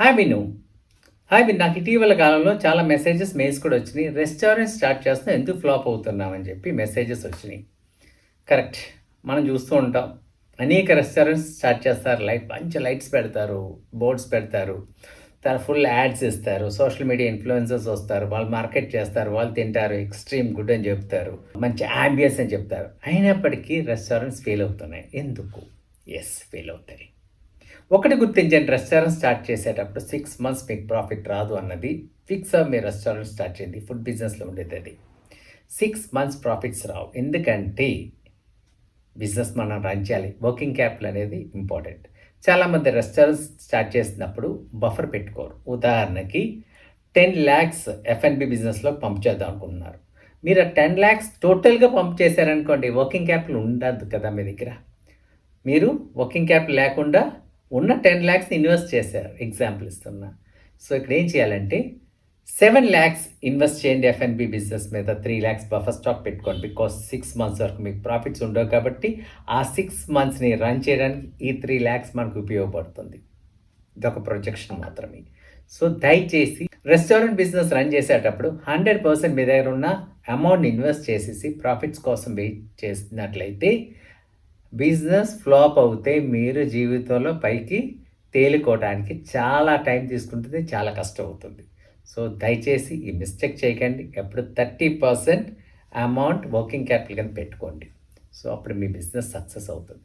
Hi బిను hi bin నాకు ఇటీవల కాలంలో చాలా మెసేజెస్ మెయిల్స్ కూడా వచ్చినాయి. రెస్టారెంట్ స్టార్ట్ చేస్తున్నా ఎందుకు ఫ్లాప్ అవుతున్నామని చెప్పి మెసేజెస్ వచ్చినాయి. కరెక్ట్ మనం చూస్తూ ఉంటాం. అనేక రెస్టారెంట్స్ స్టార్ట్ చేస్తారు. లైట్ మంచి లైట్స్ పెడతారు బోర్డ్స్ పెడతారు. తన ఫుల్ యాడ్స్ ఇస్తారు. సోషల్ మీడియా ఇన్ఫ్లుయెన్సర్స్ వస్తారు. వాళ్ళు మార్కెట్ చేస్తారు. వాళ్ళు తింటారు. ఎక్స్ట్రీమ్ గుడ్ అని చెప్తారు. మంచి యాంబియన్స్ అని చెప్తారు. అయినప్పటికీ రెస్టారెంట్స్ ఫెయిల్ అవుతున్నాయి. ఎందుకు? ఎస్ ఫెయిల్ అవుతాయి. ఒకటి గుర్తించండి రెస్టారెంట్ స్టార్ట్ చేసేటప్పుడు సిక్స్ మంత్స్ మీకు ప్రాఫిట్ రాదు అన్నది ఫిక్స్ అవ్వ మీ రెస్టారెంట్ స్టార్ట్ చేయండి ఫుడ్ బిజినెస్లో ఉండేది అది సిక్స్ మంత్స్ ప్రాఫిట్స్ రావు. ఎందుకంటే బిజినెస్ మనం రన్ చేయాలి. వర్కింగ్ క్యాపిటల్ అనేది ఇంపార్టెంట్ చాలామంది రెస్టారెంట్స్ స్టార్ట్ చేసినప్పుడు బఫర్ పెట్టుకోరు. ఉదాహరణకి టెన్ ల్యాక్స్ ఎఫ్ఎన్బి బిజినెస్లో పంప్ చేద్దాం అనుకుంటున్నారు. మీరు ఆ టెన్ ల్యాక్స్ టోటల్గా పంప్ చేశారనుకోండి వర్కింగ్ క్యాపిటల్ ఉండదు కదా మీ దగ్గర. మీరు వర్కింగ్ క్యాపిటల్ లేకుండా ఉన్న టెన్ ల్యాక్స్ని ఇన్వెస్ట్ చేశారు. ఎగ్జాంపుల్ ఇస్తున్నా. సో ఇక్కడ ఏం చేయాలంటే సెవెన్ ల్యాక్స్ ఇన్వెస్ట్ చేయండి ఎఫ్ఎన్బి బిజినెస్ మీద. త్రీ ల్యాక్స్ బఫర్ స్టాక్ పెట్టుకోండి. బికాస్ సిక్స్ మంత్స్ వరకు మీకు ప్రాఫిట్స్ ఉండవు కాబట్టి ఆ సిక్స్ మంత్స్ని రన్ చేయడానికి ఈ త్రీ ల్యాక్స్ మనకు ఉపయోగపడుతుంది. ఇదొక ప్రొజెక్షన్ మాత్రమే. సో దయచేసి రెస్టారెంట్ బిజినెస్ రన్ చేసేటప్పుడు హండ్రెడ్ పర్సెంట్ మీ దగ్గర ఉన్న అమౌంట్ ఇన్వెస్ట్ చేసేసి ప్రాఫిట్స్ కోసం వెయిట్ చేసినట్లయితే బిజినెస్ ఫ్లాప్ అవుతే మీరు జీవితంలో పైకి తేలుకోవడానికి చాలా టైం తీసుకుంటుంది చాలా కష్టం అవుతుంది సో దయచేసి ఈ మిస్టేక్ చేయకండి. ఎప్పుడు thirty percent amount working capital కింద పెట్టుకోండి. సో అప్పుడు మీ బిజినెస్ సక్సెస్ అవుతుంది.